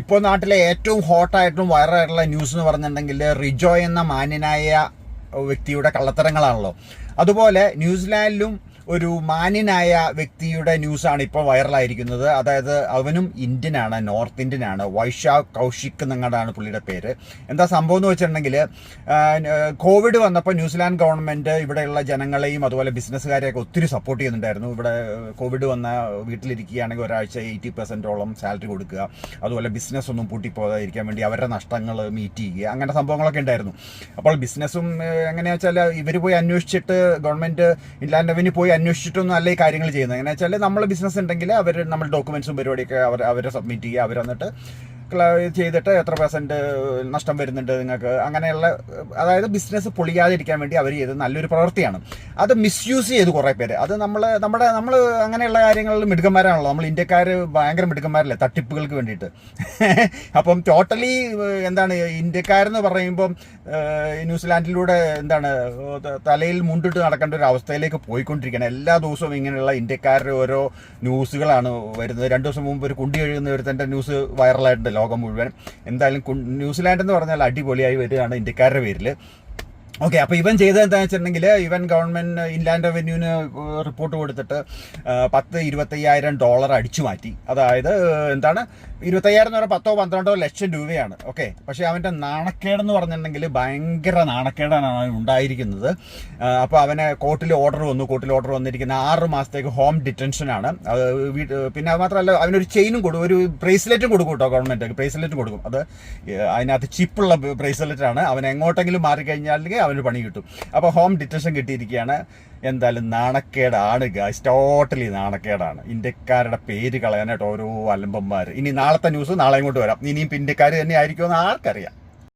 ഇപ്പോൾ നാട്ടിലെ ഏറ്റവും ഹോട്ടായിട്ടും വൈറലായിട്ടുള്ള ന്യൂസ് എന്ന് പറഞ്ഞിട്ടുണ്ടെങ്കിൽ റിജോ എന്ന മാന്യനായ വ്യക്തിയുടെ കള്ളത്തരങ്ങളാണല്ലോ. അതുപോലെ ന്യൂസിലാൻഡിലും ഒരു മാന്യനായ വ്യക്തിയുടെ ന്യൂസാണ് ഇപ്പോൾ വൈറലായിരിക്കുന്നത്. അതായത് അവനും ഇന്ത്യനാണ് നോർത്ത് ഇന്ത്യനാണ്. വൈശാഖ് കൗശിക് എന്നങ്ങാണ്ടാണ് പുള്ളിയുടെ പേര്. എന്താ സംഭവം എന്ന് വെച്ചിട്ടുണ്ടെങ്കിൽ കോവിഡ് വന്നപ്പോൾ ന്യൂസിലാൻഡ് ഗവൺമെന്റ് ഇവിടെയുള്ള ജനങ്ങളെയും അതുപോലെ ബിസിനസ്സുകാരെയൊക്കെ ഒത്തിരി സപ്പോർട്ട് ചെയ്യുന്നുണ്ടായിരുന്നു. ഇവിടെ കോവിഡ് വന്ന വീട്ടിലിരിക്കുകയാണെങ്കിൽ ഒരാഴ്ച എയ്റ്റി പെർസെന്റോളം സാലറി കൊടുക്കുക. അതുപോലെ ബിസിനസ് ഒന്നും പൂട്ടിപ്പോകാതിരിക്കാൻ വേണ്ടി അവരുടെ നഷ്ടങ്ങൾ മീറ്റ് ചെയ്യുക. അങ്ങനെ സംഭവങ്ങളൊക്കെ ഉണ്ടായിരുന്നു. അപ്പോൾ ബിസിനസ്സും എങ്ങനെയാ വെച്ചാൽ ഇവർ പോയി അന്വേഷിച്ചിട്ട് ഗവൺമെന്റ് റവന്യൂ പോയി അന്വേഷിച്ചിട്ടൊന്നും അല്ല ഈ കാര്യങ്ങൾ ചെയ്യുന്നത്. എങ്ങനെ വെച്ചാൽ നമ്മൾ ബിസിനസ് ഉണ്ടെങ്കിൽ അവർ നമ്മൾ ഡോക്യുമെൻസും പരിപാടിയൊക്കെ അവർ അവരെ സബ്മിറ്റ് ചെയ്യുക. അവർ എന്നിട്ട് ക്ല- ചെയ്തിട്ട് എത്ര പെർസെന്റ് നഷ്ടം വരുന്നുണ്ട് നിങ്ങൾക്ക്? അങ്ങനെയുള്ള അതായത് ബിസിനസ് പൊളിയാതിരിക്കാൻ വേണ്ടി അവർ ചെയ്ത് നല്ലൊരു പ്രവൃത്തിയാണ്. അത് മിസ്യൂസ് ചെയ്ത് കുറേ പേര്. അത് നമ്മൾ നമ്മുടെ നമ്മൾ അങ്ങനെയുള്ള കാര്യങ്ങളിൽ മിടുക്കന്മാരാണല്ലോ. നമ്മൾ ഇന്ത്യക്കാർ ഭയങ്കര മിടുക്കന്മാരല്ലേ? തട്ടിപ്പുകൾക്ക് വേണ്ടിയിട്ട്. അപ്പം ടോട്ടലി എന്താണ് ഇന്ത്യക്കാരെന്ന് പറയുമ്പം ന്യൂസിലാൻഡിലൂടെ എന്താണ് തലയിൽ മുണ്ടിട്ട് നടക്കേണ്ട ഒരു അവസ്ഥയിലേക്ക് പോയിക്കൊണ്ടിരിക്കുകയാണ്. എല്ലാ ദിവസവും ഇങ്ങനെയുള്ള ഇന്ത്യക്കാരുടെ ഓരോ ന്യൂസുകളാണ് വരുന്നത്. രണ്ട് ദിവസം മുമ്പ് ഒരു കുണ്ടി കഴുകുന്ന ഒരു തന്റെ ന്യൂസ് വൈറലായിട്ടുണ്ട് ലോകം മുഴുവൻ എന്തായാലും ന്യൂസിലാൻഡ് എന്ന് പറഞ്ഞാൽ അടിപൊളിയായി വരികയാണ് ഇന്ത്യക്കാരുടെ പേരിൽ ഓക്കെ അപ്പോൾ ഇവൻ ചെയ്തത് എന്താണെന്ന് വെച്ചിട്ടുണ്ടെങ്കിൽ ഇവൻ ഗവൺമെന്റ് ഇൻലാൻഡ് റവന്യൂവിന് റിപ്പോർട്ട് കൊടുത്തിട്ട് പത്ത് ഇരുപത്തയ്യായിരം ഡോളർ അടിച്ചു മാറ്റി. അതായത് എന്താണ്? ഇരുപത്തയ്യായിരം എന്ന് പറഞ്ഞാൽ പത്തോ പന്ത്രണ്ടോ ലക്ഷം രൂപയാണ്. ഓക്കെ പക്ഷേ അവന്റെ നാണക്കേടെന്ന് പറഞ്ഞിട്ടുണ്ടെങ്കിൽ ഭയങ്കര നാണക്കേടാണ് ഉണ്ടായിരിക്കുന്നത്. അപ്പോൾ അവനെ കോർട്ടിൽ ഓർഡർ വന്നു. കോർട്ടിൽ ഓർഡർ വന്നിരിക്കുന്ന ആറ് മാസത്തേക്ക് ഹോം ഡിറ്റൻഷനാണ് അത് പിന്നെ അത് മാത്രമല്ല അവനൊരു ചെയിനും കൊടുക്കും. ഒരു ബ്രേസ്ലെറ്റും കൊടുക്കും കേട്ടോ ഗവൺമെന്റ് ബ്രേസ്ലെറ്റ് കൊടുക്കും. അത് അതിനകത്ത് ചിപ്പുള്ള ബ്രേസ്ലെറ്റാണ് അവൻ എങ്ങോട്ടെങ്കിലും മാറിക്കഴിഞ്ഞാൽ അവന് പണി കിട്ടും. അപ്പോൾ ഹോം ഡിറ്റൻഷൻ കിട്ടിയിരിക്കുകയാണ്. എന്തായാലും നാണക്കേടാണ് ഗൈസ് ടോട്ടലി നാണക്കേടാണ്. ഇന്ത്യക്കാരുടെ പേര് കളയാനായിട്ട് ഓരോ അലമ്പന്മാർ ഇനി നാളത്തെ ന്യൂസ് നാളെ ഇങ്ങോട്ട് വരാം. ഇനിയും ഇന്ത്യക്കാർ തന്നെ ആയിരിക്കുമെന്ന് ആർക്കറിയാം.